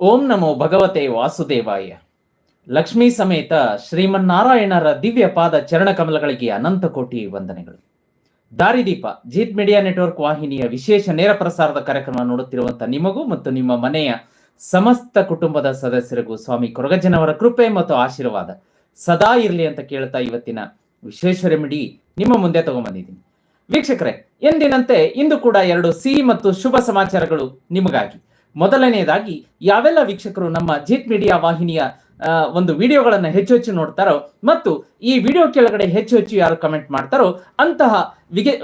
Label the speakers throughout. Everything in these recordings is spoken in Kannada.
Speaker 1: ಓಂ ನಮೋ ಭಗವತೆ ವಾಸುದೇವಾಯ. ಲಕ್ಷ್ಮೀ ಸಮೇತ ಶ್ರೀಮನ್ನಾರಾಯಣರ ದಿವ್ಯ ಪಾದ ಚರಣ ಕಮಲಗಳಿಗೆ ಅನಂತ ಕೋಟಿ ವಂದನೆಗಳು. ದಾರಿದೀಪ, ಜೀತ್ ಮೀಡಿಯಾ ನೆಟ್ವರ್ಕ್ ವಾಹಿನಿಯ ವಿಶೇಷ ನೇರ ಪ್ರಸಾರದ ಕಾರ್ಯಕ್ರಮ ನೋಡುತ್ತಿರುವಂತಹ ನಿಮಗೂ ಮತ್ತು ನಿಮ್ಮ ಮನೆಯ ಸಮಸ್ತ ಕುಟುಂಬದ ಸದಸ್ಯರಿಗೂ ಸ್ವಾಮಿ ಕೊರಗಜ್ಜನವರ ಕೃಪೆ ಮತ್ತು ಆಶೀರ್ವಾದ. ಸದಾ ಇರಲಿ ಅಂತ ಕೇಳ್ತಾ ಇವತ್ತಿನ ವಿಶೇಷ ರೆಮಿಡಿ ನಿಮ್ಮ ಮುಂದೆ ತಗೊಂಡ್ಬಂದಿದ್ದೀನಿ ವೀಕ್ಷಕರೇ, ಎಂದಿನಂತೆ ಇಂದು ಕೂಡ ಎರಡು ಸಿಹಿ ಮತ್ತು ಶುಭ ಸಮಾಚಾರಗಳು ನಿಮಗಾಗಿ. ಮೊದಲನೆಯದಾಗಿ ಯಾವೆಲ್ಲ ವೀಕ್ಷಕರು ನಮ್ಮ ಜೀತ್ ಮೀಡಿಯಾ ವಾಹಿನಿಯ ಒಂದು ವಿಡಿಯೋಗಳನ್ನು ಹೆಚ್ಚು ಹೆಚ್ಚು ನೋಡ್ತಾರೋ ಮತ್ತು ಈ ವಿಡಿಯೋ ಕೆಳಗಡೆ ಹೆಚ್ಚು ಹೆಚ್ಚು ಯಾರು ಕಮೆಂಟ್ ಮಾಡ್ತಾರೋ ಅಂತಹ ವಿಗೆ-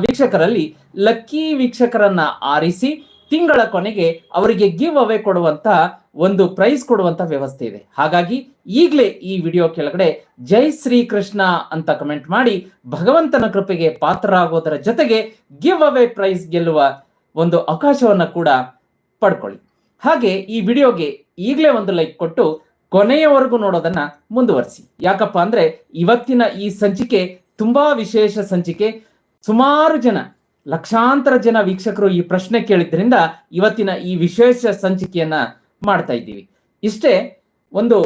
Speaker 1: ವೀಕ್ಷಕರಲ್ಲಿ ಲಕ್ಕಿ ವೀಕ್ಷಕರನ್ನ ಆರಿಸಿ ತಿಂಗಳ ಕೊನೆಗೆ ಅವರಿಗೆ ಗಿವ್ ಅವೇ ಕೊಡುವಂತಹ ಒಂದು ಪ್ರೈಸ್ ಕೊಡುವಂತ ವ್ಯವಸ್ಥೆ ಇದೆ. ಹಾಗಾಗಿ ಈಗಲೇ ಈ ವಿಡಿಯೋ ಕೆಳಗಡೆ ಜೈ ಶ್ರೀ ಕೃಷ್ಣ ಅಂತ ಕಮೆಂಟ್ ಮಾಡಿ ಭಗವಂತನ ಕೃಪೆಗೆ ಪಾತ್ರರಾಗೋದರ ಜೊತೆಗೆ ಗಿವ್ ಅವೇ ಪ್ರೈಸ್ ಗೆಲ್ಲುವ ಒಂದು ಅವಕಾಶವನ್ನು ಕೂಡ ಪಡ್ಕೊಳ್ಳಿ. ಹಾಗೆ ಈ ವಿಡಿಯೋಗೆ ಈಗಲೇ ಒಂದು ಲೈಕ್ ಕೊಟ್ಟು ಕೊನೆಯವರೆಗೂ ನೋಡೋದನ್ನ ಮುಂದುವರಿಸಿ. ಯಾಕಪ್ಪ ಅಂದ್ರೆ ಇವತ್ತಿನ ಈ ಸಂಚಿಕೆ ತುಂಬಾ ವಿಶೇಷ ಸಂಚಿಕೆ. ಸುಮಾರು ಜನ, ಲಕ್ಷಾಂತರ ಜನ ವೀಕ್ಷಕರು ಈ ಪ್ರಶ್ನೆ ಕೇಳಿದ್ರಿಂದ ಇವತ್ತಿನ ಈ ವಿಶೇಷ ಸಂಚಿಕೆಯನ್ನ ಮಾಡ್ತಾ ಇದ್ದೀವಿ. ಇಷ್ಟೇ ಒಂದು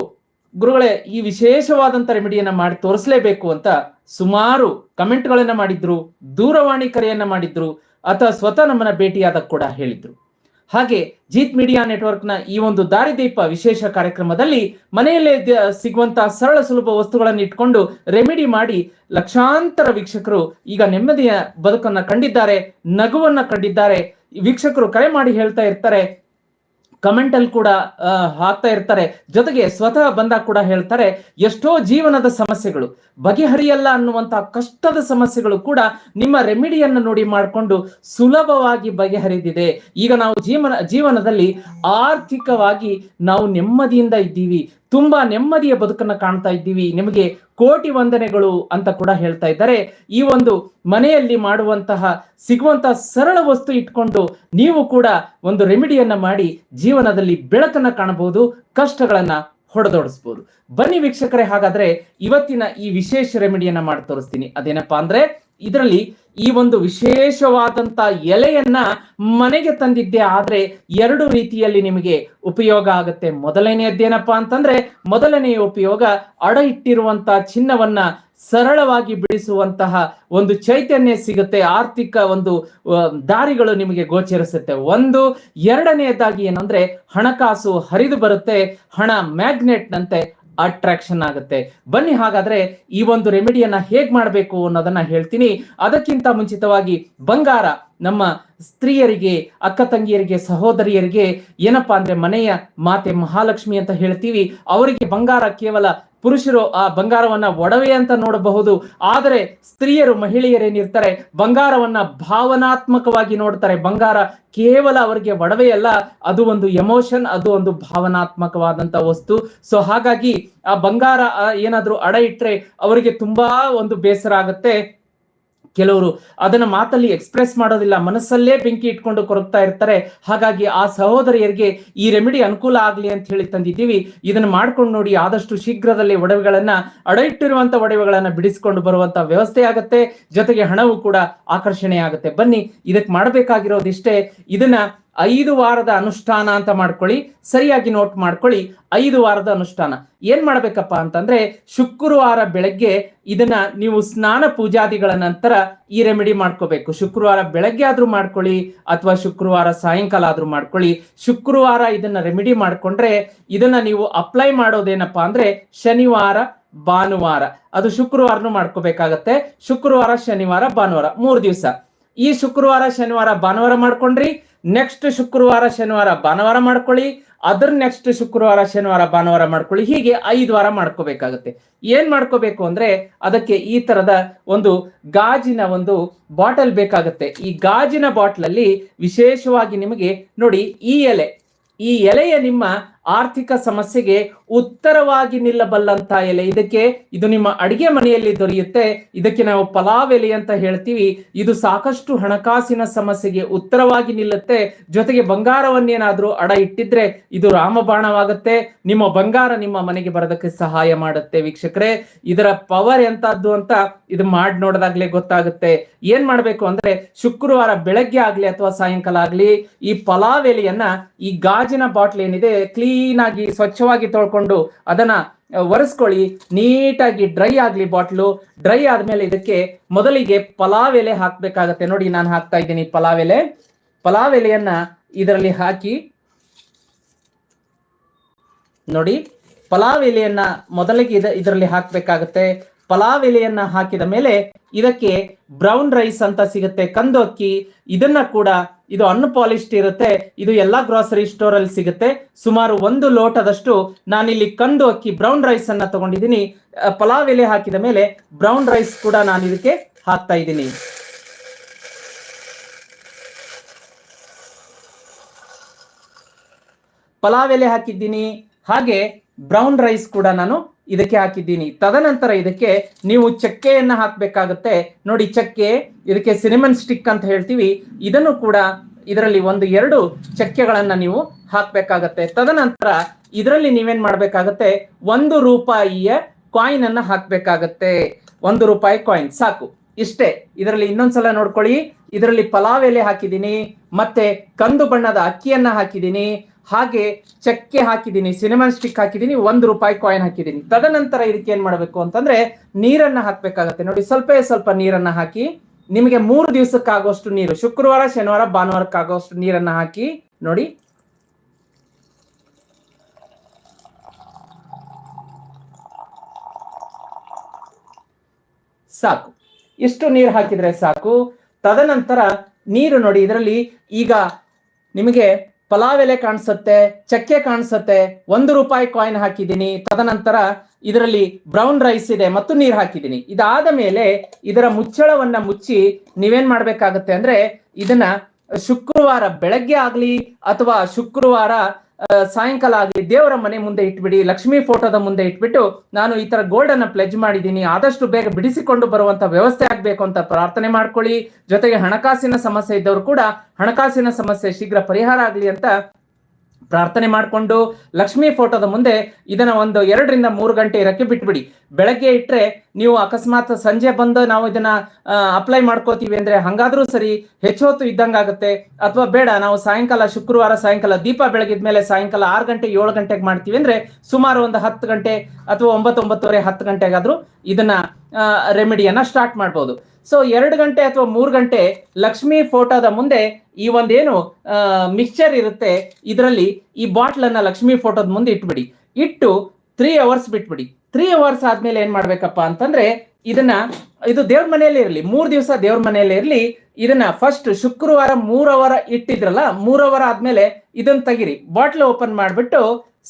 Speaker 1: ಗುರುಗಳೇ, ಈ ವಿಶೇಷವಾದಂತ ರೆಮಿಡಿಯನ್ನ ಮಾಡಿ ತೋರಿಸಲೇಬೇಕು ಅಂತ ಸುಮಾರು ಕಮೆಂಟ್ಗಳನ್ನ ಮಾಡಿದ್ರು, ದೂರವಾಣಿ ಕರೆಯನ್ನ ಮಾಡಿದ್ರು, ಅಥವಾ ಸ್ವತಃ ನಮ್ಮನ್ನ ಭೇಟಿಯಾದ ಕೂಡ ಹೇಳಿದ್ರು. ಹಾಗೆ ಜೀತ್ ಮೀಡಿಯಾ ನೆಟ್ವರ್ಕ್ನ ಈ ಒಂದು ದಾರಿದೀಪ ವಿಶೇಷ ಕಾರ್ಯಕ್ರಮದಲ್ಲಿ ಮನೆಯಲ್ಲೇ ಸಿಗುವಂತಹ ಸಿಗುವಂತ ಸರಳ ಸುಲಭ ವಸ್ತುಗಳನ್ನು ಇಟ್ಕೊಂಡು ರೆಮಿಡಿ ಮಾಡಿ ಲಕ್ಷಾಂತರ ವೀಕ್ಷಕರು ಈಗ ನೆಮ್ಮದಿಯ ಬದುಕನ್ನ ಕಂಡಿದ್ದಾರೆ, ನಗುವನ್ನ ಕಂಡಿದ್ದಾರೆ. ವೀಕ್ಷಕರು ಕರೆ ಮಾಡಿ ಹೇಳ್ತಾ ಇರ್ತಾರೆ ಕಮೆಂಟ್ ಅಲ್ಲಿ ಕೂಡ ಹಾಕ್ತಾ ಇರ್ತಾರೆ. ಜೊತೆಗೆ ಸ್ವತಃ ಬಂದಾಗ ಕೂಡ ಹೇಳ್ತಾರೆ, ಎಷ್ಟೋ ಜೀವನದ ಸಮಸ್ಯೆಗಳು, ಬಗೆಹರಿಯಲ್ಲ ಅನ್ನುವಂತಹ ಕಷ್ಟದ ಸಮಸ್ಯೆಗಳು ಕೂಡ ನಿಮ್ಮ ರೆಮಿಡಿಯನ್ನು ನೋಡಿ ಮಾಡಿಕೊಂಡು ಸುಲಭವಾಗಿ ಬಗೆಹರಿದಿದೆ. ಈಗ ನಾವು ಜೀವನ, ಜೀವನದಲ್ಲಿ ಆರ್ಥಿಕವಾಗಿ ನಾವು ನೆಮ್ಮದಿಯಿಂದ ಇದ್ದೀವಿ. ತುಂಬಾ ನೆಮ್ಮದಿಯ ಬದುಕನ್ನ ಕಾಣ್ತಾ ಇದ್ದೀವಿ. ನಿಮಗೆ ಕೋಟಿ ವಂದನೆಗಳು ಅಂತ ಕೂಡ ಹೇಳ್ತಾ ಇದ್ದಾರೆ. ಈ ಒಂದು ಮನೆಯಲ್ಲಿ ಮಾಡುವಂತಹ, ಸಿಗುವಂತಹ ಸರಳ ವಸ್ತು ಇಟ್ಕೊಂಡು ನೀವು ಕೂಡ ಒಂದು ರೆಮಿಡಿಯನ್ನ ಮಾಡಿ ಜೀವನದಲ್ಲಿ ಬೆಳಕನ್ನ ಕಾಣಬಹುದು, ಕಷ್ಟಗಳನ್ನ ಹೊಡೆದೋಡಿಸ್ಬೋದು. ಬನ್ನಿ ವೀಕ್ಷಕರೇ, ಹಾಗಾದ್ರೆ ಇವತ್ತಿನ ಈ ವಿಶೇಷ ರೆಮಿಡಿಯನ್ನ ಮಾಡಿ ತೋರಿಸ್ತೀನಿ. ಅದೇನಪ್ಪಾ ಅಂದ್ರೆ, ಇದರಲ್ಲಿ ಈ ಒಂದು ವಿಶೇಷವಾದಂತ ಎಲೆಯನ್ನ ಮನೆಗೆ ತಂದಿದ್ದೆ, ಆದ್ರೆ ಎರಡು ರೀತಿಯಲ್ಲಿ ನಿಮಗೆ ಉಪಯೋಗ ಆಗುತ್ತೆ. ಮೊದಲನೆಯದ್ದೇನಪ್ಪಾ ಅಂತಂದ್ರೆ, ಮೊದಲನೆಯ ಉಪಯೋಗ ಅಡ ಇಟ್ಟಿರುವಂತ ಚಿನ್ನವನ್ನ ಸರಳವಾಗಿ ಬಿಡಿಸುವಂತಹ ಒಂದು ಚೈತನ್ಯ ಸಿಗುತ್ತೆ. ಆರ್ಥಿಕ ಒಂದು ದಾರಿಗಳು ನಿಮಗೆ ಗೋಚರಿಸುತ್ತೆ. ಒಂದು, ಎರಡನೆಯದಾಗಿ ಏನಂದ್ರೆ ಹಣಕಾಸು ಹರಿದು ಬರುತ್ತೆ. ಹಣ ಮ್ಯಾಗ್ನೆಟ್ ನಂತೆ ಅಟ್ರಾಕ್ಷನ್ ಆಗುತ್ತೆ. ಬನ್ನಿ ಹಾಗಾದ್ರೆ ಈ ಒಂದು ರೆಮಿಡಿಯನ್ನ ಹೇಗ್ ಮಾಡಬೇಕು ಅನ್ನೋದನ್ನ ಹೇಳ್ತೀನಿ. ಅದಕ್ಕಿಂತ ಮುಂಚಿತವಾಗಿ ಬಂಗಾರ ನಮ್ಮ ಸ್ತ್ರೀಯರಿಗೆ, ಅಕ್ಕ ತಂಗಿಯರಿಗೆ, ಸಹೋದರಿಯರಿಗೆ ಏನಪ್ಪಾ ಅಂದ್ರೆ ಮನೆಯ ಮಾತೆ ಮಹಾಲಕ್ಷ್ಮಿ ಅಂತ ಹೇಳ್ತೀವಿ. ಅವರಿಗೆ ಬಂಗಾರ ಕೇವಲ ಪುರುಷರು ಆ ಬಂಗಾರವನ್ನ ಒಡವೆ ಅಂತ ನೋಡಬಹುದು. ಆದರೆ ಸ್ತ್ರೀಯರು ಮಹಿಳೆಯರೇನಿರ್ತಾರೆ ಬಂಗಾರವನ್ನ ಭಾವನಾತ್ಮಕವಾಗಿ ನೋಡ್ತಾರೆ. ಬಂಗಾರ ಕೇವಲ ಅವರಿಗೆ ಒಡವೆ ಅಲ್ಲ, ಅದು ಒಂದು ಎಮೋಷನ್, ಅದು ಒಂದು ಭಾವನಾತ್ಮಕವಾದಂತ ವಸ್ತು. ಸೊ ಹಾಗಾಗಿ ಆ ಬಂಗಾರ ಏನಾದರೂ ಅಡ ಇಟ್ರೆ ಅವರಿಗೆ ತುಂಬಾ ಒಂದು ಬೇಸರ ಆಗುತ್ತೆ. ಕೆಲವರು ಅದನ್ನ ಮಾತಲ್ಲಿ ಎಕ್ಸ್ಪ್ರೆಸ್ ಮಾಡೋದಿಲ್ಲ, ಮನಸ್ಸಲ್ಲೇ ಬೆಂಕಿ ಇಟ್ಕೊಂಡು ಕೊರಗ್ತಾ ಇರ್ತಾರೆ. ಹಾಗಾಗಿ ಆ ಸಹೋದರಿಯರಿಗೆ ಈ ರೆಮಿಡಿ ಅನುಕೂಲ ಆಗಲಿ ಅಂತ ಹೇಳಿ ತಂದಿದ್ದೀವಿ. ಇದನ್ನ ಮಾಡ್ಕೊಂಡು ನೋಡಿ ಆದಷ್ಟು ಶೀಘ್ರದಲ್ಲಿ ಒಡವೆಗಳನ್ನ ಅಡ ಇಟ್ಟಿರುವಂತ ಒಡವೆಗಳನ್ನ ಬಿಡಿಸಿಕೊಂಡು ಬರುವಂತ ವ್ಯವಸ್ಥೆ ಆಗುತ್ತೆ. ಜೊತೆಗೆ ಹಣವು ಕೂಡ ಆಕರ್ಷಣೆ ಆಗುತ್ತೆ. ಬನ್ನಿ ಇದಕ್ಕೆ ಮಾಡಬೇಕಾಗಿರೋದಿಷ್ಟೇ. ಇದನ್ನ ಐದು ವಾರದ ಅನುಷ್ಠಾನ ಅಂತ ಮಾಡ್ಕೊಳ್ಳಿ, ಸರಿಯಾಗಿ ನೋಟ್ ಮಾಡ್ಕೊಳ್ಳಿ, ಐದು ವಾರದ ಅನುಷ್ಠಾನ. ಏನ್ ಮಾಡ್ಬೇಕಪ್ಪ ಅಂತಂದ್ರೆ, ಶುಕ್ರವಾರ ಬೆಳಗ್ಗೆ ಇದನ್ನ ನೀವು ಸ್ನಾನ ಪೂಜಾದಿಗಳ ನಂತರ ಈ ರೆಮಿಡಿ ಮಾಡ್ಕೋಬೇಕು. ಶುಕ್ರವಾರ ಬೆಳಗ್ಗೆ ಆದ್ರೂ ಮಾಡ್ಕೊಳ್ಳಿ, ಅಥವಾ ಶುಕ್ರವಾರ ಸಾಯಂಕಾಲ ಆದ್ರೂ ಮಾಡ್ಕೊಳ್ಳಿ. ಶುಕ್ರವಾರ ಇದನ್ನ ರೆಮಿಡಿ ಮಾಡ್ಕೊಂಡ್ರೆ, ಇದನ್ನ ನೀವು ಅಪ್ಲೈ ಮಾಡೋದೇನಪ್ಪಾ ಅಂದ್ರೆ, ಶನಿವಾರ, ಭಾನುವಾರ. ಅದು ಶುಕ್ರವಾರನು ಮಾಡ್ಕೋಬೇಕಾಗತ್ತೆ. ಶುಕ್ರವಾರ, ಶನಿವಾರ, ಭಾನುವಾರ. ಮೂರು ದಿವಸ. ಈ ಶುಕ್ರವಾರ, ಶನಿವಾರ, ಭಾನುವಾರ ಮಾಡ್ಕೊಂಡ್ರಿ ನೆಕ್ಸ್ಟ್ ಶುಕ್ರವಾರ, ಶನಿವಾರ ಭಾನುವಾರ ಮಾಡ್ಕೊಳ್ಳಿ. ಅದ್ರ ನೆಕ್ಸ್ಟ್ ಶುಕ್ರವಾರ, ಶನಿವಾರ ಭಾನುವಾರ ಮಾಡ್ಕೊಳ್ಳಿ. ಹೀಗೆ ಐದು ವಾರ ಮಾಡ್ಕೋಬೇಕಾಗುತ್ತೆ. ಏನ್ ಮಾಡ್ಕೋಬೇಕು ಅಂದ್ರೆ ಅದಕ್ಕೆ ಈ ತರದ ಒಂದು ಗಾಜಿನ ಒಂದು ಬಾಟಲ್ ಬೇಕಾಗುತ್ತೆ. ಈ ಗಾಜಿನ ಬಾಟ್ಲಲ್ಲಿ ವಿಶೇಷವಾಗಿ ನಿಮಗೆ ನೋಡಿ ಈ ಎಲೆ. ಈ ಎಲೆಯ ನಿಮ್ಮ ಆರ್ಥಿಕ ಸಮಸ್ಯೆಗೆ ಉತ್ತರವಾಗಿ ನಿಲ್ಲಬಲ್ಲಂತ ಎಲೆ. ಇದಕ್ಕೆ ಇದು ನಿಮ್ಮ ಅಡಿಗೆ ಮನೆಯಲ್ಲಿ ದೊರೆಯುತ್ತೆ. ಇದಕ್ಕೆ ನಾವು ಪಲಾವ್ ಎಲೆ ಅಂತ ಹೇಳ್ತೀವಿ. ಇದು ಸಾಕಷ್ಟು ಹಣಕಾಸಿನ ಸಮಸ್ಯೆಗೆ ಉತ್ತರವಾಗಿ ನಿಲ್ಲುತ್ತೆ. ಜೊತೆಗೆ ಬಂಗಾರವನ್ನೇನಾದ್ರೂ ಅಡ ಇಟ್ಟಿದ್ರೆ ಇದು ರಾಮಬಾಣವಾಗುತ್ತೆ. ನಿಮ್ಮ ಬಂಗಾರ ನಿಮ್ಮ ಮನೆಗೆ ಬರೋದಕ್ಕೆ ಸಹಾಯ ಮಾಡುತ್ತೆ ವೀಕ್ಷಕರೇ. ಇದರ ಪವರ್ ಎಂತದ್ದು ಅಂತ ಇದು ಮಾಡಿ ನೋಡಿದಾಗ್ಲೇ ಗೊತ್ತಾಗುತ್ತೆ. ಏನ್ ಮಾಡ್ಬೇಕು ಅಂದ್ರೆ ಶುಕ್ರವಾರ ಬೆಳಗ್ಗೆ ಆಗ್ಲಿ ಅಥವಾ ಸಾಯಂಕಾಲ ಆಗ್ಲಿ ಈ ಪಲಾವ್ ಎಲೆಯನ್ನ ಈ ಗಾಜಿನ ಬಾಟ್ಲ್ ಏನಿದೆ, ಕ್ಲೀನ್ ಆಗಿ ಸ್ವಚ್ಛವಾಗಿ ತೊಳ್ಕೊಂಡು ಅದನ್ನ ಒರೆಸ್ಕೊಳ್ಳಿ. ನೀಟಾಗಿ ಡ್ರೈ ಆಗ್ಲಿ ಬಾಟ್ಲು. ಡ್ರೈ ಆದ್ಮೇಲೆ ಇದಕ್ಕೆ ಮೊದಲಿಗೆ ಪಲಾವ್ ಎಲೆ ಹಾಕ್ಬೇಕಾಗತ್ತೆ. ನೋಡಿ, ನಾನು ಹಾಕ್ತಾ ಇದ್ದೀನಿ ಪಲಾವ್ ಎಲೆ. ಪಲಾವ್ ಎಲೆಯನ್ನ ಇದರಲ್ಲಿ ಹಾಕಿ, ನೋಡಿ, ಪಲಾವ್ ಎಲೆಯನ್ನ ಮೊದಲಿಗೆ ಇದ, ಇದರಲ್ಲಿ ಹಾಕ್ಬೇಕಾಗತ್ತೆ. ಪಲಾವ್ ಎಲೆಯನ್ನ ಹಾಕಿದ ಮೇಲೆ ಇದಕ್ಕೆ ಬ್ರೌನ್ ರೈಸ್ ಅಂತ ಸಿಗುತ್ತೆ. ಕಂದು ಅಕ್ಕಿ ಇದನ್ನ ಕೂಡ ಇದು ಅನ್ಪಾಲಿಶ್ಡ್ ಇರುತ್ತೆ, ಇದು ಎಲ್ಲಾ ಗ್ರಾಸರಿ ಸ್ಟೋರ್ ಅಲ್ಲಿ ಸಿಗುತ್ತೆ. ಸುಮಾರು ಒಂದು ಲೋಟದಷ್ಟು ನಾನಿಲ್ಲಿ ಕಂದು ಅಕ್ಕಿ ಬ್ರೌನ್ ರೈಸ್ ಅನ್ನ ತಗೊಂಡಿದ್ದೀನಿ. ಪಲಾವ್ ಎಲೆ ಹಾಕಿದ ಮೇಲೆ ಬ್ರೌನ್ ರೈಸ್ ಕೂಡ ನಾನು ಇದಕ್ಕೆ ಹಾಕ್ತಾ ಇದ್ದೀನಿ. ಪಲಾವ್ ಎಲೆ ಹಾಕಿದ್ದೀನಿ, ಹಾಗೆ ಬ್ರೌನ್ ರೈಸ್ ಕೂಡ ನಾನು ಇದಕ್ಕೆ ಹಾಕಿದ್ದೀನಿ. ತದನಂತರ ಇದಕ್ಕೆ ನೀವು ಚಕ್ಕೆಯನ್ನ ಹಾಕ್ಬೇಕಾಗತ್ತೆ. ನೋಡಿ ಚಕ್ಕೆ, ಇದಕ್ಕೆ ಸಿನಿಮನ್ ಸ್ಟಿಕ್ ಅಂತ ಹೇಳ್ತೀವಿ. ಇದನ್ನು ಕೂಡ ಇದರಲ್ಲಿ ಒಂದು ಎರಡು ಚಕ್ಕೆಗಳನ್ನ ನೀವು ಹಾಕಬೇಕಾಗತ್ತೆ. ತದನಂತರ ಇದರಲ್ಲಿ ನೀವೇನ್ ಮಾಡ್ಬೇಕಾಗತ್ತೆ? ಒಂದು ರೂಪಾಯಿಯ ಕಾಯಿನ್ ಅನ್ನ ಹಾಕ್ಬೇಕಾಗತ್ತೆ. ಒಂದು ರೂಪಾಯಿ ಕಾಯಿನ್ ಸಾಕು. ಇಷ್ಟೇ. ಇದರಲ್ಲಿ ಇನ್ನೊಂದ್ಸಲ ನೋಡ್ಕೊಳ್ಳಿ. ಇದರಲ್ಲಿ ಪಲಾವ್ ಎಲೆ ಹಾಕಿದ್ದೀನಿ. ಮತ್ತೆ ಕಂದು ಬಣ್ಣದ ಅಕ್ಕಿಯನ್ನ ಹಾಕಿದ್ದೀನಿ. ಹಾಗೆ ಚಕ್ಕೆ ಹಾಕಿದ್ದೀನಿ ಸಿನಿಮನ್ ಸ್ಟಿಕ್ ಹಾಕಿದ್ದೀನಿ, ಒಂದು ರೂಪಾಯಿ ಕಾಯಿನ್ ಹಾಕಿದ್ದೀನಿ. ತದನಂತರ ಇದಕ್ಕೆ ಏನ್ ಮಾಡಬೇಕು ಅಂತಂದ್ರೆ ನೀರನ್ನ ಹಾಕ್ಬೇಕಾಗತ್ತೆ. ನೋಡಿ, ಸ್ವಲ್ಪ ಸ್ವಲ್ಪ ನೀರನ್ನ ಹಾಕಿ ನಿಮಗೆ ಮೂರು ದಿವಸಕ್ಕಾಗುವಷ್ಟು ನೀರು, ಶುಕ್ರವಾರ, ಶನಿವಾರ ಭಾನುವಾರಕ್ಕಾಗುವಷ್ಟು ನೀರನ್ನ ಹಾಕಿ ನೋಡಿ. ಸಾಕು. ಇಷ್ಟು ನೀರು ಹಾಕಿದ್ರೆ ಸಾಕು. ತದನಂತರ ನೀರು ನೋಡಿ, ಇದರಲ್ಲಿ ಈಗ ನಿಮಗೆ ಪಲಾವ್ ಎಲೆ ಕಾಣಿಸುತ್ತೆ, ಚಕ್ಕೆ ಕಾಣಿಸುತ್ತೆ, ಒಂದು ರೂಪಾಯಿ ಕಾಯಿನ್ ಹಾಕಿದ್ದೀನಿ. ತದನಂತರ ಇದರಲ್ಲಿ ಬ್ರೌನ್ ರೈಸ್ ಇದೆ ಮತ್ತು ನೀರು ಹಾಕಿದ್ದೀನಿ. ಇದಾದ ಮೇಲೆ ಇದರ ಮುಚ್ಚಳವನ್ನ ಮುಚ್ಚಿ ನೀವೇನ್ ಮಾಡ್ಬೇಕಾಗತ್ತೆ ಅಂದ್ರೆ ಇದನ್ನ ಶುಕ್ರವಾರ ಬೆಳಗ್ಗೆ ಆಗ್ಲಿ ಅಥವಾ ಶುಕ್ರವಾರ ಸಾಯಂಕಾಲ ಆಗಲಿ ದೇವರ ಮನೆ ಮುಂದೆ ಇಟ್ಬಿಡಿ, ಲಕ್ಷ್ಮೀ ಫೋಟೋದ ಮುಂದೆ ಇಟ್ಬಿಟ್ಟು ನಾನು ಈ ತರ ಗೋಲ್ಡ್ ಅನ್ನ ಪ್ಲೆಜ್ ಮಾಡಿದ್ದೀನಿ, ಆದಷ್ಟು ಬೇಗ ಬಿಡಿಸಿಕೊಂಡು ಬರುವಂತ ವ್ಯವಸ್ಥೆ ಆಗ್ಬೇಕು ಅಂತ ಪ್ರಾರ್ಥನೆ ಮಾಡ್ಕೊಳ್ಳಿ. ಜೊತೆಗೆ ಹಣಕಾಸಿನ ಸಮಸ್ಯೆ ಇದ್ದವರು ಕೂಡ ಹಣಕಾಸಿನ ಸಮಸ್ಯೆ ಶೀಘ್ರ ಪರಿಹಾರ ಆಗಲಿ ಅಂತ ಪ್ರಾರ್ಥನೆ ಮಾಡಿಕೊಂಡು ಲಕ್ಷ್ಮಿ ಫೋಟೋದ ಮುಂದೆ ಇದನ್ನ ಒಂದು ಎರಡರಿಂದ ಮೂರು ಗಂಟೆ ಇರಕ್ಕೆ ಬಿಟ್ಬಿಡಿ. ಬೆಳಗ್ಗೆ ಇಟ್ಟರೆ ನೀವು ಅಕಸ್ಮಾತ್ ಸಂಜೆ ಬಂದು ನಾವು ಇದನ್ನ ಅಪ್ಲೈ ಮಾಡ್ಕೋತೀವಿ ಅಂದ್ರೆ ಹಂಗಾದ್ರೂ ಸರಿ ಹೆಚ್ಚು ಹೊತ್ತು ಇದ್ದಂಗಾಗುತ್ತೆ ಅಥವಾ ಬೇಡ, ನಾವು ಸಾಯಂಕಾಲ ಶುಕ್ರವಾರ ಸಾಯಂಕಾಲ ದೀಪ ಬೆಳಗಿದ ಮೇಲೆ ಸಾಯಂಕಾಲ ಆರು ಗಂಟೆ, ಏಳು ಗಂಟೆಗೆ ಮಾಡ್ತೀವಿ ಅಂದ್ರೆ ಸುಮಾರು ಒಂದು ಹತ್ತು ಗಂಟೆ ಅಥವಾ ಒಂಬತ್ತೊಂಬತ್ತುವರೆ ಹತ್ತು ಗಂಟೆಗಾದ್ರೂ ಇದನ್ನ ರೆಮಿಡಿಯನ್ನ ಸ್ಟಾರ್ಟ್ ಮಾಡ್ಬೋದು. ಸೊ ಎರಡು ಗಂಟೆ ಅಥವಾ ಮೂರು ಗಂಟೆ ಲಕ್ಷ್ಮಿ ಫೋಟೋದ ಮುಂದೆ ಈ ಒಂದೇನು ಮಿಕ್ಸ್ಚರ್ ಇರುತ್ತೆ, ಇದರಲ್ಲಿ ಈ ಬಾಟ್ಲನ್ನು ಲಕ್ಷ್ಮಿ ಫೋಟೋದ ಮುಂದೆ ಇಟ್ಬಿಡಿ. ಇಟ್ಟು ತ್ರೀ ಅವರ್ಸ್ ಬಿಟ್ಬಿಡಿ. ತ್ರೀ ಅವರ್ಸ್ ಆದ್ಮೇಲೆ ಏನು ಮಾಡಬೇಕಪ್ಪ ಅಂತಂದ್ರೆ, ಇದನ್ನ, ಇದು ದೇವ್ರ ಮನೆಯಲ್ಲಿ ಇರಲಿ. ಮೂರು ದಿವಸ ದೇವ್ರ ಮನೆಯಲ್ಲೇ ಇರಲಿ. ಇದನ್ನ ಫಸ್ಟ್ ಶುಕ್ರವಾರ ಮೂರು ಅವರ ಇಟ್ಟಿದ್ರಲ್ಲ, ಮೂರು ಅವರ್ ಆದ್ಮೇಲೆ ಇದನ್ನ ತೆಗಿರಿ. ಬಾಟ್ಲ್ ಓಪನ್ ಮಾಡಿಬಿಟ್ಟು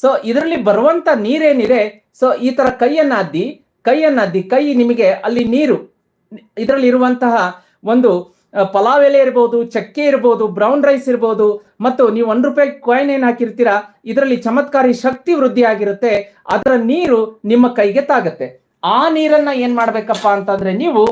Speaker 1: ಸೊ ಇದರಲ್ಲಿ ಬರುವಂತ ನೀರೇನಿದೆ ಸೊ ಈ ತರ ಕೈಯನ್ನ ಅದ್ದಿ ಕೈಯನ್ನ ಅದ್ದಿ, ಕೈ ನಿಮಗೆ ಅಲ್ಲಿ ನೀರು, ಇದರಲ್ಲಿ ಇರುವಂತಹ ಒಂದು ಪಲಾವ್ ಎಲೆ ಇರ್ಬೋದು, ಚಕ್ಕೆ ಇರ್ಬೋದು ಬ್ರೌನ್ ರೈಸ್ ಇರ್ಬೋದು, ಮತ್ತು ನೀವು ಒಂದು ರೂಪಾಯಿ ಕಾಯಿನ್ ಏನ್ ಹಾಕಿರ್ತೀರಾ, ಇದರಲ್ಲಿ ಚಮತ್ಕಾರಿ ಶಕ್ತಿ ವೃದ್ಧಿ ಆಗಿರುತ್ತೆ ಅದರ ನೀರು ನಿಮ್ಮ ಕೈಗೆ ತಾಗತ್ತೆ. ಆ ನೀರನ್ನ ಏನ್ ಮಾಡ್ಬೇಕಪ್ಪ ಅಂತಂದ್ರೆ ನೀವು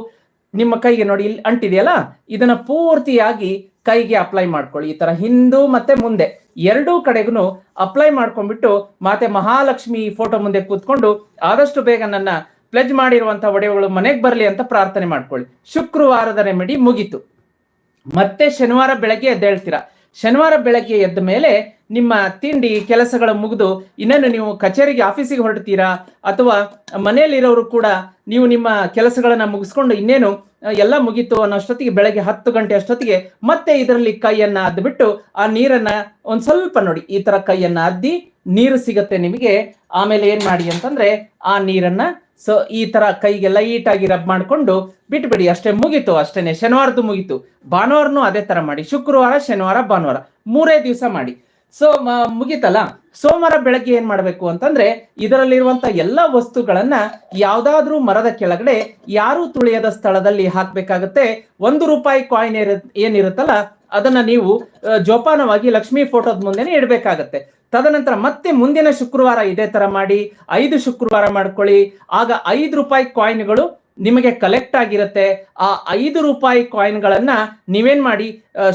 Speaker 1: ನಿಮ್ಮ ಕೈಗೆ ನೋಡಿ ಇಲ್ಲಿ ಅಂಟಿದೆಯಲ್ಲ, ಇದನ್ನ ಪೂರ್ತಿಯಾಗಿ ಕೈಗೆ ಅಪ್ಲೈ ಮಾಡ್ಕೊಳ್ಳಿ. ಈ ತರ ಹಿಂದೂ ಮತ್ತೆ ಮುಂದೆ, ಎರಡೂ ಕಡೆಗೂ ಅಪ್ಲೈ ಮಾಡ್ಕೊಂಡ್ಬಿಟ್ಟು ಮಾತೆ ಮಹಾಲಕ್ಷ್ಮಿ ಫೋಟೋ ಮುಂದೆ ಕೂತ್ಕೊಂಡು ಆದಷ್ಟು ಬೇಗ ನನ್ನ ಪ್ಲೆಜ್ ಮಾಡಿರುವಂತಹ ಒಡೆಯಗಳು ಮನೆಗೆ ಬರಲಿ ಅಂತ ಪ್ರಾರ್ಥನೆ ಮಾಡ್ಕೊಳ್ಳಿ. ಶುಕ್ರವಾರದ ರೆಮಿಡಿ ಮುಗೀತು. ಮತ್ತೆ ಶನಿವಾರ ಬೆಳಗ್ಗೆ ಎದ್ದೇಳ್ತೀರಾ ಶನಿವಾರ ಬೆಳಗ್ಗೆ ಎದ್ದ ಮೇಲೆ ನಿಮ್ಮ ತಿಂಡಿ ಕೆಲಸಗಳ ಮುಗಿದು ಇನ್ನೇನು ನೀವು ಕಚೇರಿಗೆ ಆಫೀಸಿಗೆ ಹೊರಡ್ತೀರಾ? ಅಥವಾ ಮನೆಯಲ್ಲಿರೋರು ಕೂಡ ನೀವು ನಿಮ್ಮ ಕೆಲಸಗಳನ್ನ ಮುಗಿಸ್ಕೊಂಡು ಇನ್ನೇನು ಎಲ್ಲ ಮುಗೀತು ಅನ್ನೋಷ್ಟೊತ್ತಿಗೆ ಬೆಳಗ್ಗೆ ಹತ್ತು ಗಂಟೆ ಅಷ್ಟೊತ್ತಿಗೆ ಮತ್ತೆ ಇದರಲ್ಲಿ ಕೈಯನ್ನ ಅದ್ಬಿಟ್ಟು ಆ ನೀರನ್ನ ಒಂದ್ ಸ್ವಲ್ಪ ನೋಡಿ. ಈ ತರ ಕೈಯನ್ನ ಅದ್ದಿ ನೀರು ಸಿಗತ್ತೆ ನಿಮಗೆ. ಆಮೇಲೆ ಏನ್ ಮಾಡಿ ಅಂತಂದ್ರೆ ಆ ನೀರನ್ನ ಸೊ ಈ ತರ ಕೈಗೆ ಲೈಟ್ ಆಗಿ ರಬ್ ಮಾಡ್ಕೊಂಡು ಬಿಟ್ಬಿಡಿ ಅಷ್ಟೇ ಮುಗೀತು, ಅಷ್ಟೇನೆ ಶನಿವಾರದ್ದು ಮುಗೀತು. ಭಾನುವಾರನು ಅದೇ ತರ ಮಾಡಿ, ಶುಕ್ರವಾರ, ಶನಿವಾರ, ಭಾನುವಾರ, ಮೂರೇ ದಿವಸ ಮಾಡಿ. ಸೊ ಮುಗೀತಲ್ಲ? ಸೋಮವಾರ ಬೆಳಗ್ಗೆ ಏನ್ ಮಾಡ್ಬೇಕು ಅಂತಂದ್ರೆ, ಇದರಲ್ಲಿರುವಂತ ಎಲ್ಲ ವಸ್ತುಗಳನ್ನ ಯಾವ್ದಾದ್ರೂ ಮರದ ಕೆಳಗಡೆ ಯಾರು ತುಳಿಯದ ಸ್ಥಳದಲ್ಲಿ ಹಾಕ್ಬೇಕಾಗತ್ತೆ? ಒಂದು ರೂಪಾಯಿ ಕಾಯಿನ್ ಏನಿರುತ್ತಲ್ಲ, ಅದನ್ನ ನೀವು ಜೋಪಾನವಾಗಿ ಲಕ್ಷ್ಮಿ ಫೋಟೋದ ಮುಂದೆನೆ ಇಡ್ಬೇಕಾಗತ್ತೆ. ತದನಂತರ ಮತ್ತೆ ಮುಂದಿನ ಶುಕ್ರವಾರ ಇದೇ ತರ ಮಾಡಿ ಐದು ಶುಕ್ರವಾರ ಮಾಡ್ಕೊಳ್ಳಿ. ಆಗ ಐದು ರೂಪಾಯಿ ಕಾಯಿನ್ಗಳು ನಿಮಗೆ ಕಲೆಕ್ಟ್ ಆಗಿರುತ್ತೆ, ಆ ಐದು ರೂಪಾಯಿ ಕಾಯಿನ್ಗಳನ್ನ ನೀವೇನ್ ಮಾಡಿ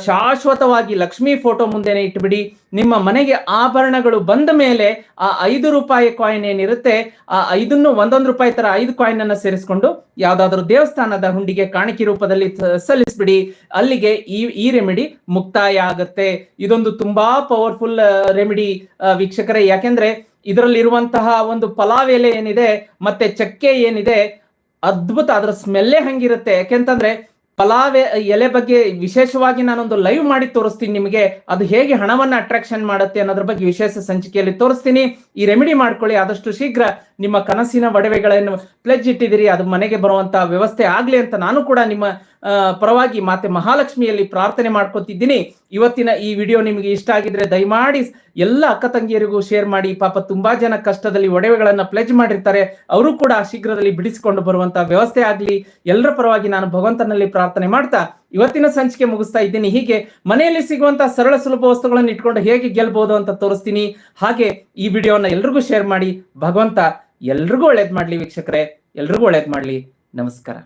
Speaker 1: ಶಾಶ್ವತವಾಗಿ ಲಕ್ಷ್ಮಿ ಫೋಟೋ ಮುಂದೆನೆ ಇಟ್ಬಿಡಿ. ನಿಮ್ಮ ಮನೆಗೆ ಆಭರಣಗಳು ಬಂದ ಮೇಲೆ ಆ ಐದು ರೂಪಾಯಿ ಕಾಯಿನ್ ಏನಿರುತ್ತೆ, ಆ ಐದನ್ನು ಒಂದೊಂದು ರೂಪಾಯಿ ತರ ಐದು ಕಾಯಿನ್ ಅನ್ನ ಸೇರಿಸ್ಕೊಂಡು ಯಾವ್ದಾದ್ರು ದೇವಸ್ಥಾನದ ಹುಂಡಿಗೆ ಕಾಣಿಕೆ ರೂಪದಲ್ಲಿ ಸಲ್ಲಿಸ್ಬಿಡಿ. ಅಲ್ಲಿಗೆ ಈ ಈ ರೆಮಿಡಿ ಮುಕ್ತಾಯ ಆಗುತ್ತೆ. ಇದೊಂದು ತುಂಬಾ ಪವರ್ಫುಲ್ ರೆಮಿಡಿ ವೀಕ್ಷಕರೇ. ಯಾಕೆಂದ್ರೆ ಇದರಲ್ಲಿರುವಂತಹ ಒಂದು ಪಲಾವ್ ಏನಿದೆ, ಮತ್ತೆ ಚಕ್ಕೆ ಏನಿದೆ ಅದ್ಭುತ. ಅದರ ಸ್ಮೆಲ್ಲೇ ಹಂಗಿರುತ್ತೆ. ಯಾಕೆಂತಂದ್ರೆ ಪಲಾವ್ ಎಲೆ ಬಗ್ಗೆ ವಿಶೇಷವಾಗಿ ನಾನೊಂದು ಲೈವ್ ಮಾಡಿ ತೋರಿಸ್ತೀನಿ ನಿಮಗೆ. ಅದು ಹೇಗೆ ಹಣವನ್ನ ಅಟ್ರಾಕ್ಷನ್ ಮಾಡುತ್ತೆ ಅನ್ನೋದ್ರ ಬಗ್ಗೆ ವಿಶೇಷ ಸಂಚಿಕೆಯಲ್ಲಿ ತೋರಿಸ್ತೀನಿ. ಈ ರೆಮಿಡಿ ಮಾಡ್ಕೊಳ್ಳಿ. ಆದಷ್ಟು ಶೀಘ್ರ ನಿಮ್ಮ ಕನಸಿನ ಒಡವೆಗಳನ್ನು ಪ್ಲೆಜ್ ಇಟ್ಟಿದ್ದೀರಿ. ಅದು ಮನೆಗೆ ಬರುವಂತಹ ವ್ಯವಸ್ಥೆ ಆಗ್ಲಿ ಅಂತ ನಾನು ಕೂಡ ನಿಮ್ಮ ಪರವಾಗಿ ಮಾತೆ ಮಹಾಲಕ್ಷ್ಮಿಯಲ್ಲಿ ಪ್ರಾರ್ಥನೆ ಮಾಡ್ಕೊತಿದ್ದೀನಿ. ಇವತ್ತಿನ ಈ ವಿಡಿಯೋ ನಿಮಗೆ ಇಷ್ಟ ಆಗಿದ್ರೆ ದಯಮಾಡಿ ಎಲ್ಲ ಅಕ್ಕ ತಂಗಿಯರಿಗೂ ಶೇರ್ ಮಾಡಿ. ಪಾಪ ತುಂಬಾ ಜನ ಕಷ್ಟದಲ್ಲಿ ಒಡವೆಗಳನ್ನ ಪ್ಲೆಜ್ ಮಾಡಿರ್ತಾರೆ. ಅವರು ಕೂಡ ಶೀಘ್ರದಲ್ಲಿ ಬಿಡಿಸಿಕೊಂಡು ಬರುವಂತ ವ್ಯವಸ್ಥೆ ಆಗ್ಲಿ. ಎಲ್ಲರ ಪರವಾಗಿ ನಾನು ಭಗವಂತನಲ್ಲಿ ಪ್ರಾರ್ಥನೆ ಮಾಡ್ತಾ ಇವತ್ತಿನ ಸಂಚಿಕೆ ಮುಗಿಸ್ತಾ ಇದ್ದೀನಿ. ಹೀಗೆ ಮನೆಯಲ್ಲಿ ಸಿಗುವಂತ ಸರಳ ಸುಲಭ ವಸ್ತುಗಳನ್ನು ಇಟ್ಕೊಂಡು ಹೇಗೆ ಗೆಲ್ಬಹುದು ಅಂತ ತೋರಿಸ್ತೀನಿ. ಹಾಗೆ ಈ ವಿಡಿಯೋನ ಎಲ್ರಿಗೂ ಶೇರ್ ಮಾಡಿ. ಭಗವಂತ ಎಲ್ರಿಗೂ ಒಳ್ಳೇದ್ ಮಾಡ್ಲಿ ವೀಕ್ಷಕರೇ. ಎಲ್ರಿಗೂ ಒಳ್ಳೇದ್ ಮಾಡ್ಲಿ. ನಮಸ್ಕಾರ.